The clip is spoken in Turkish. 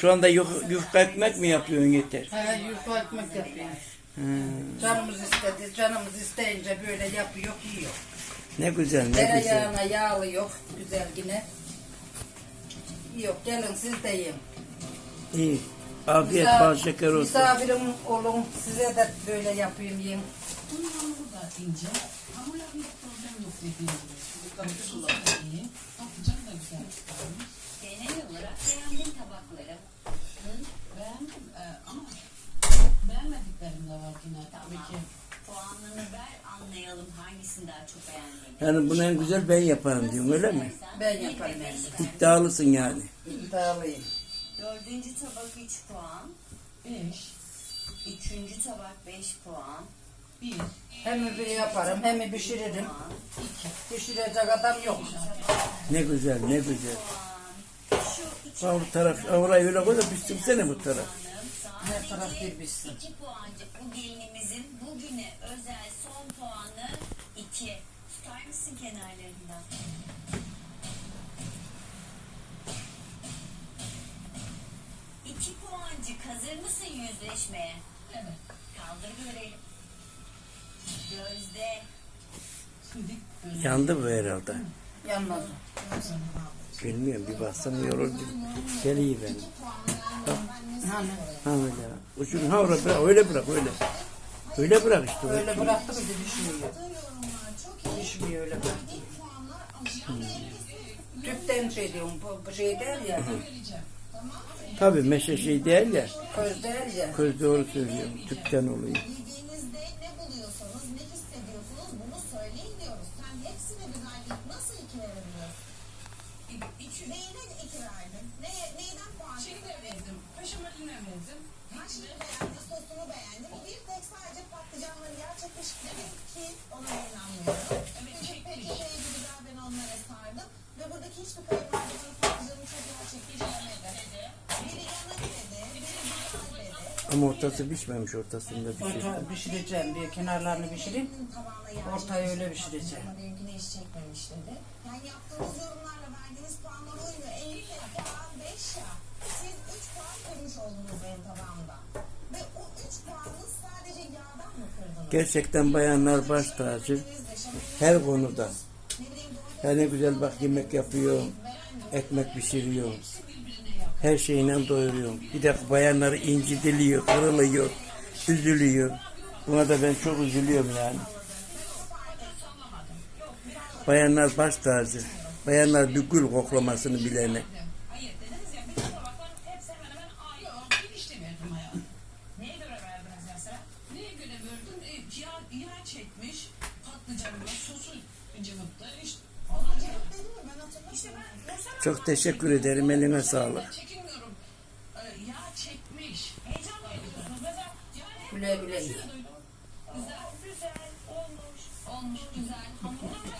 Şu anda yuf, yufka ekmek mi yapıyorsun yeter? He yufka ekmek yapıyor. Hmm, Canımız istedi, canımız isteyince böyle yapıyor, yiyor. ne güzel ne güzel. Tereyağına yağlı yok, güzel yine. Yok, gelin siz de yiyin. İyi. Afiyet Misaf- bal şeker olsun. Misafirim olun, size de böyle yapayım yiyin. Bunun hamuru da ince. Hamur yapmak problem yok dediğim gibi. Kapısı da iyi. Patlıcan da güzel çıkarmış. Genel olarak beğendiğin tabakları. Beğendim e, ama beğenmediklerim de var yine tabii ki. Puanını ver anlayalım hangisini daha çok beğendiğini. Yani bunu en güzel ben yaparım diyorsun öyle mi? Ben yaparım. İddialısın yani. İddialıyım. Dördüncü tabak 3 puan. Beş, Üçüncü tabak 5 puan. bir, Hem bir yaparım, hem pişiririm. puan. Pişirecek adam yok. Ne güzel ne güzel. Puan. Şu iki Ha, bu taraf orayı öyle koy da pişirsene bu taraf. Her taraf bir bitsin. 2 puancık bu gelinimizin bugüne özel son puanı 2. Tutar mısın kenarlarından? İki puancık hazır mısın yüzleşmeye? evet. Kaldır görelim. Gözde. Yandı bu herhalde. Yanmaz. Bilmiyorum bir baksam yoruldu. Geliyor ben. Hani Ha öyle. Ucunu ha oraya bırak öyle bırak öyle. Öyle bırak işte. öyle. öyle bıraktım ki pişmiyor. Pişmiyor öyle bıraktım. Tüpten şey diyorum, bu, şey değil ya, Tabii meşe şey değil ya. köz değil ya. Köz doğru söylüyorum. Tüpten oluyor. Neyden puan Şeyi de. Peşameline verdim. Haşını beğendi, sosunu beğendim. Bir tek sadece patlıcanları gerçekmiş dedim ki ona inanmıyorum. Evet, Çünkü peki şey güzel ben onlara sardım. Ve buradaki hiçbir kayınvalide bana patlıcanı çok gerçekçi demedi. Biri yanık dedi, biri güzel dedi. Ama ortası pişmemiş ortasında bir şey. Orta pişireceğim diye kenarlarını pişireyim. Ortayı öyle pişireceğim. Ama benimkine hiç çekmemiş dedi. Yani yaptığınız yorumlarla verdiğiniz Gerçekten bayanlar baş tacı. Her konuda. Ya ne güzel bak yemek yapıyor. Ekmek pişiriyor. Her şeyle doyuruyor. Bir de bayanları incitiliyor, kırılıyor, üzülüyor. Buna da ben çok üzülüyorum yani. Bayanlar baş tacı. Bayanlar bir gül koklamasını bilene. Neye göre verdiniz mesela? Neye göre verdim? E, yağ, yağ çekmiş. Patlıcanla sosu cıvıttı. İşte falan. Dedim mi ben hatırlamıyorum. İşte ben mesela Çok teşekkür ederim. Eline sağlık. çekinmiyorum. E, yağ çekmiş. Heyecanla yapıyorsunuz. Mesela yani Güle güle. Güzel, güzel olmuş. Olmuş güzel. Hamurlar güzel.